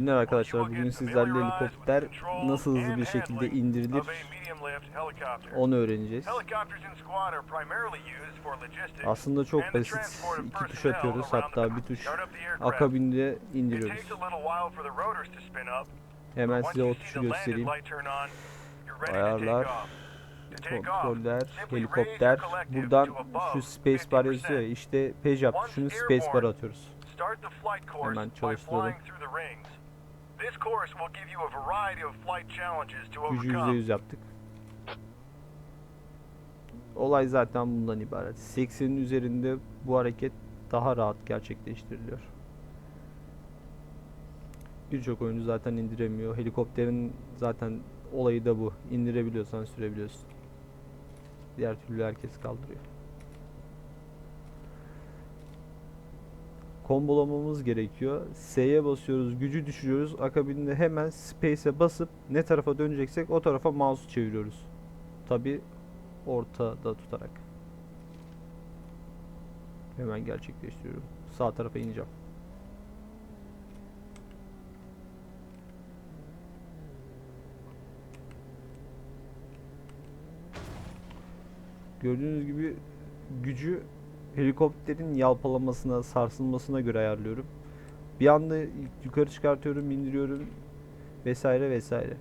Günler arkadaşlar bugün sizlerle helikopter nasıl hızlı bir şekilde indirilir onu öğreneceğiz. Aslında çok basit. İki tuş atıyoruz hatta bir tuş akabinde indiriyoruz. Hemen size o tuşu göstereyim. Ayarlar, kontroller, helikopter. Buradan şu space bar yazıyor ya işte page up tuşunu space bar atıyoruz. Hemen çalıştıralım. Gücü %100 yaptık. Olay zaten bundan ibaret. 80'in üzerinde bu hareket daha rahat gerçekleştiriliyor. Birçok oyuncu zaten indiremiyor. Helikopterin zaten olayı da bu. İndirebiliyorsan sürebiliyorsun. Diğer türlü herkes kaldırıyor. Kombolamamız gerekiyor. S'ye basıyoruz, gücü düşürüyoruz. Akabinde hemen space'e basıp ne tarafa döneceksek o tarafa mouse'u çeviriyoruz. Tabi ortada tutarak. Hemen gerçekleştiriyorum. Sağ tarafa ineceğim. Gördüğünüz gibi gücü helikopterin yalpalamasına, sarsılmasına göre ayarlıyorum. Bir anda yukarı çıkartıyorum, indiriyorum vesaire vesaire.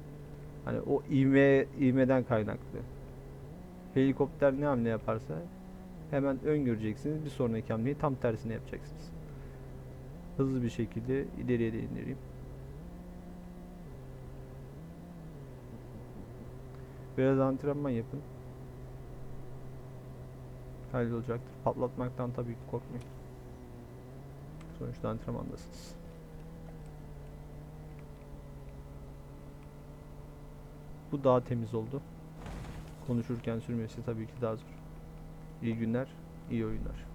Hani o ivme ivmeden kaynaklı. Helikopter ne hamle yaparsa hemen öngöreceksiniz. Bir sonraki hamleyi tam tersine yapacaksınız. Hızlı bir şekilde ileriye de indireyim. Biraz antrenman yapın hallolacaktır. Patlatmaktan tabii ki korkmayın. Sonuçta antrenmandasınız. Bu daha temiz oldu. Konuşurken sürmesi tabii ki daha zor. İyi günler, iyi oyunlar.